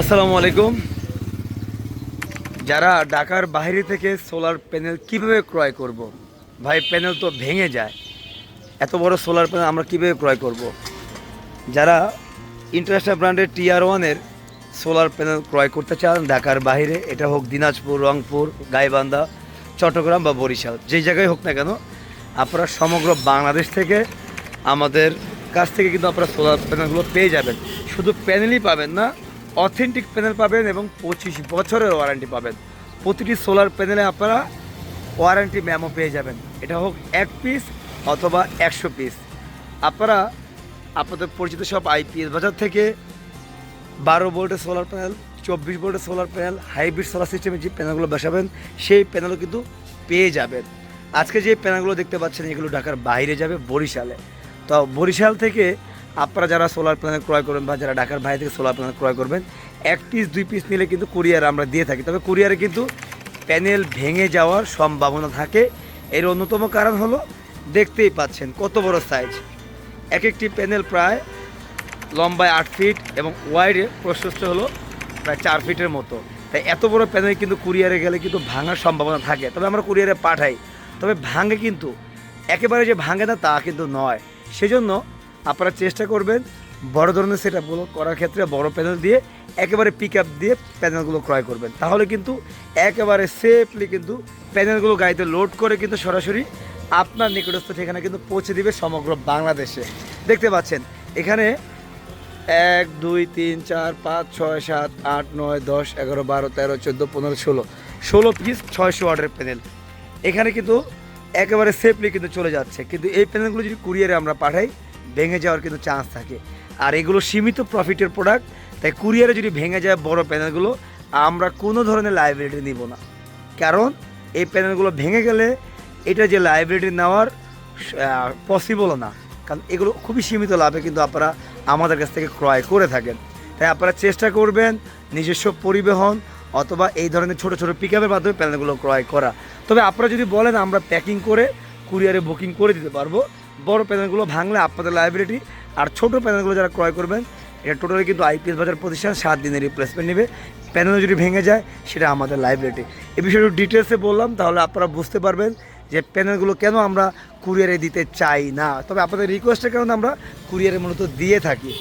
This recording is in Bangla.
আসসালামু আলাইকুম যারা ঢাকার বাইরে থেকে সোলার প্যানেল কীভাবে ক্রয় করব। ভাই প্যানেল তো ভেঙে যায় এত বড় সোলার প্যানেল আমরা কীভাবে ক্রয় করব। যারা ইন্টারন্যাশনাল ব্র্যান্ডের টিআর ওয়ানের সোলার প্যানেল ক্রয় করতে চান, ঢাকার বাইরে, এটা হোক দিনাজপুর, রংপুর, গাইবান্ধা, চট্টগ্রাম বা বরিশাল যেই জায়গায় হোক না কেন, আপনারা সমগ্র বাংলাদেশ থেকে আমাদের কাছ থেকে কিন্তু আপনারা সোলার প্যানেলগুলো পেয়ে যাবেন শুধু প্যানেলই পাবেন না অথেন্টিক প্যানেল পাবেন এবং পঁচিশ বছরের ওয়ারেন্টি পাবেন। প্রতিটি সোলার প্যানেলে আপনারা ওয়ারেন্টি ম্যামও পেয়ে যাবেন। এটা হোক এক পিস অথবা একশো পিস। আপনারা আপনাদের পরিচিত সব আইপিএস বাজার থেকে বারো ভোল্টের সোলার প্যানেল, চব্বিশ ভোল্টের সোলার প্যানেল, হাইব্রিড সোলার সিস্টেমে যে প্যানেলগুলো বসাবেন, সেই প্যানেলও কিন্তু পেয়ে যাবেন। আজকে যে প্যানেলগুলো দেখতে পাচ্ছেন, এগুলো ঢাকার বাইরে যাবে বরিশালে। তো বরিশাল থেকে আপনারা যারা সোলার প্যানেল ক্রয় করবেন বা যারা ঢাকার বাইরে থেকে সোলার প্যানেল ক্রয় করবেন, এক পিস দুই পিস নিলে কিন্তু কুরিয়ার আমরা দিয়ে থাকি। তবে কুরিয়ারে কিন্তু প্যানেল ভেঙে যাওয়ার সম্ভাবনা থাকে। এর অন্যতম কারণ হলো, দেখতেই পাচ্ছেন কত বড় সাইজ এক একটি প্যানেল প্রায় লম্বায় আট ফিট এবং ওয়াইডে প্রশস্ত হলো প্রায় চার ফিটের মতো। তাই এত বড় প্যানেল কিন্তু কুরিয়ারে গেলে কিন্তু ভাঙার সম্ভাবনা থাকে। তবে আমরা কুরিয়ারে পাঠাই। তবে ভাঙে কিন্তু, একেবারে যে ভাঙে না তা কিন্তু নয়। সেজন্য আপনারা চেষ্টা করবেন বড় ধরনের সেট আপগুলো করার ক্ষেত্রে, বড় প্যানেল দিয়ে একেবারে পিক আপ দিয়ে প্যানেলগুলো ক্রয় করবেন। তাহলে কিন্তু একেবারে সেফলি কিন্তু প্যানেলগুলো গাড়িতে লোড করে কিন্তু সরাসরি আপনার নিকটস্থ ঠিকানা কিন্তু পৌঁছে দিবে সমগ্র বাংলাদেশে। দেখতে পাচ্ছেন, এখানে এক, দুই, তিন, চার, পাঁচ, ছয়, সাত, আট, নয়, দশ, এগারো, বারো, তেরো, চোদ্দ, পনেরো, ষোলো। ষোলো পিস ছয়শো ওয়াটের প্যানেল এখানে কিন্তু একেবারে সেফলি কিন্তু চলে যাচ্ছে। কিন্তু এই প্যানেলগুলো যদি কুরিয়ারে আমরা পাঠাই ভেঙে যাওয়ার কিন্তু চান্স থাকে। আর এগুলো সীমিত প্রফিটের প্রোডাক্ট তাই কুরিয়ারে যদি ভেঙে যায় বড় প্যানেলগুলো আমরা কোনো ধরনের লাইবিলিটি নিব না। কারণ, এই প্যানেলগুলো ভেঙে গেলে এটা যে লাইবিলিটি নেওয়ার পসিবল না। কারণ এগুলো খুবই সীমিত লাভে কিন্তু আপনারা আমাদের কাছ থেকে ক্রয় করে থাকেন। তাই আপনারা চেষ্টা করবেন নিজস্ব পরিবহন অথবা এই ধরনের ছোট ছোট পিক আপের মাধ্যমে প্যানেলগুলো ক্রয় করা। তবে আপনারা যদি বলেন আমরা প্যাকিং করে কুরিয়ারে বুকিং করে দিতে পারব। বড় প্যানেলগুলো ভাঙলে আপনাদের লাইব্রেরি আর ছোট প্যানেলগুলো যারা ক্রয় করবেন, এটা টোটালি কিন্তু আইপিএস বাজার প্রতিষ্ঠান সাত দিনের রিপ্লেসমেন্ট নেবে। প্যানেল যদি ভেঙে যায়, সেটা আমাদের লাইব্রেরি এই বিষয়টা ডিটেলসে বললাম, তাহলে আপনারা বুঝতে পারবেন যে প্যানেলগুলো কেন আমরা কুরিয়ারে দিতে চাই না। তবে আপনাদের রিকোয়েস্টের কারণে আমরা কুরিয়ারে মূলত দিয়ে থাকি।